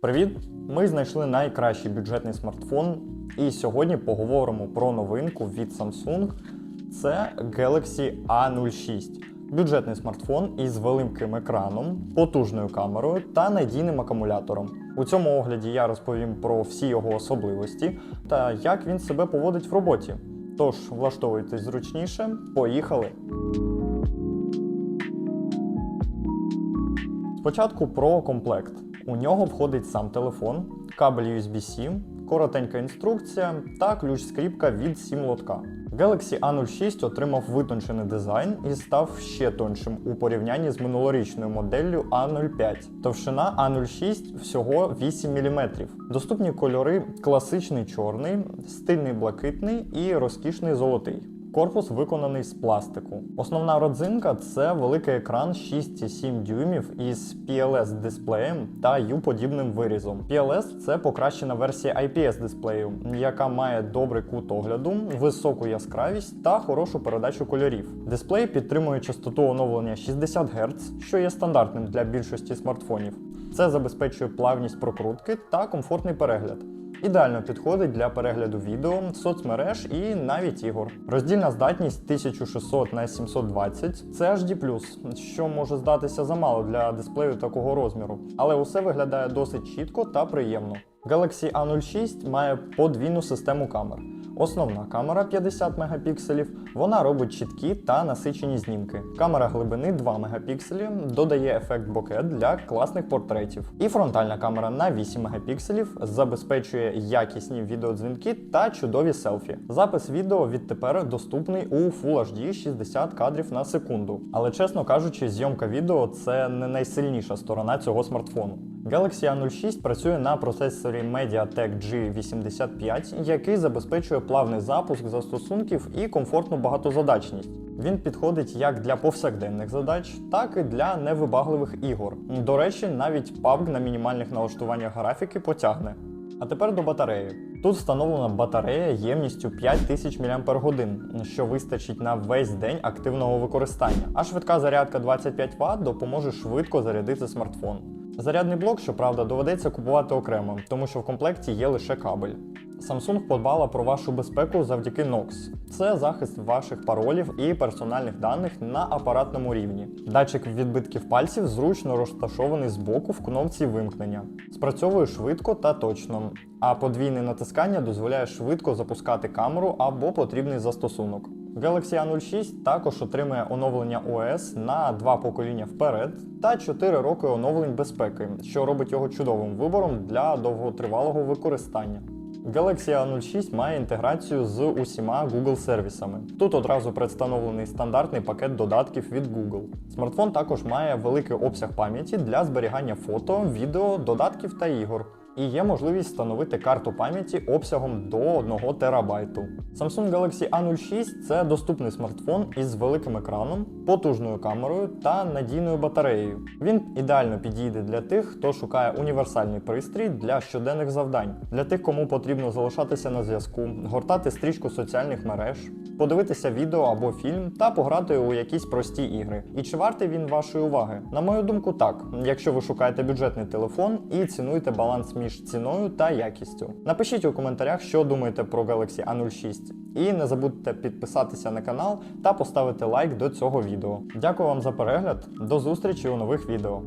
Привіт! Ми знайшли найкращий бюджетний смартфон, і сьогодні поговоримо про новинку від Samsung. Це Galaxy A06. Бюджетний смартфон із великим екраном, потужною камерою та надійним акумулятором. У цьому огляді я розповім про всі його особливості та як він себе поводить в роботі. Тож, влаштовуйтесь зручніше, поїхали! Спочатку про комплект. У нього входить сам телефон, кабель USB-C, коротенька інструкція та ключ-скріпка від SIM-лотка. Galaxy A06 отримав витончений дизайн і став ще тоншим у порівнянні з минулорічною моделлю A05. Товщина A06 всього 8 мм. Доступні кольори класичний чорний, стильний блакитний і розкішний золотий. Корпус виконаний з пластику. Основна родзинка це великий екран 6,7 дюймів із PLS дисплеєм та U-подібним вирізом. PLS це покращена версія IPS дисплею, яка має добрий кут огляду, високу яскравість та хорошу передачу кольорів. Дисплей підтримує частоту оновлення 60 Гц, що є стандартним для більшості смартфонів. Це забезпечує плавність прокрутки та комфортний перегляд. Ідеально підходить для перегляду відео, соцмереж і навіть ігор. Роздільна здатність 1600 на 720 це HD+, що може здатися замало для дисплею такого розміру, але усе виглядає досить чітко та приємно. Galaxy A06 має подвійну систему камер. Основна камера 50 мегапікселів, вона робить чіткі та насичені знімки. Камера глибини 2 мегапікселі додає ефект бокет для класних портретів. І фронтальна камера на 8 мегапікселів забезпечує якісні відеодзвінки та чудові селфі. Запис відео відтепер доступний у Full HD 60 кадрів на секунду. Але чесно кажучи, зйомка відео це не найсильніша сторона цього смартфону. Galaxy A06 працює на процесорі MediaTek G85, який забезпечує плавний запуск застосунків і комфортну багатозадачність. Він підходить як для повсякденних задач, так і для невибагливих ігор. До речі, навіть PUBG на мінімальних налаштуваннях графіки потягне. А тепер до батареї. Тут встановлена батарея ємністю 5000 мАч, що вистачить на весь день активного використання. А швидка зарядка 25 Вт допоможе швидко зарядити смартфон. Зарядний блок, щоправда, доведеться купувати окремо, тому що в комплекті є лише кабель. Samsung подбала про вашу безпеку завдяки Knox. Це захист ваших паролів і персональних даних на апаратному рівні. Датчик відбитків пальців зручно розташований збоку в кнопці вимкнення. Спрацьовує швидко та точно, а подвійне натискання дозволяє швидко запускати камеру або потрібний застосунок. Galaxy A06 також отримує оновлення OS на два покоління вперед та 4 роки оновлень безпеки, що робить його чудовим вибором для довготривалого використання. Galaxy A06 має інтеграцію з усіма Google сервісами. Тут одразу представлений стандартний пакет додатків від Google. Смартфон також має великий обсяг пам'яті для зберігання фото, відео, додатків та ігор. І є можливість встановити карту пам'яті обсягом до 1 терабайту. Samsung Galaxy A06 це доступний смартфон із великим екраном, потужною камерою та надійною батареєю. Він ідеально підійде для тих, хто шукає універсальний пристрій для щоденних завдань, для тих, кому потрібно залишатися на зв'язку, гортати стрічку соціальних мереж, подивитися відео або фільм та пограти у якісь прості ігри. І чи вартий він вашої уваги? На мою думку, так, якщо ви шукаєте бюджетний телефон і цінуєте баланс між ціною та якістю. Напишіть у коментарях, що думаєте про Galaxy A06. І не забудьте підписатися на канал та поставити лайк до цього відео. Дякую вам за перегляд, до зустрічі у нових відео.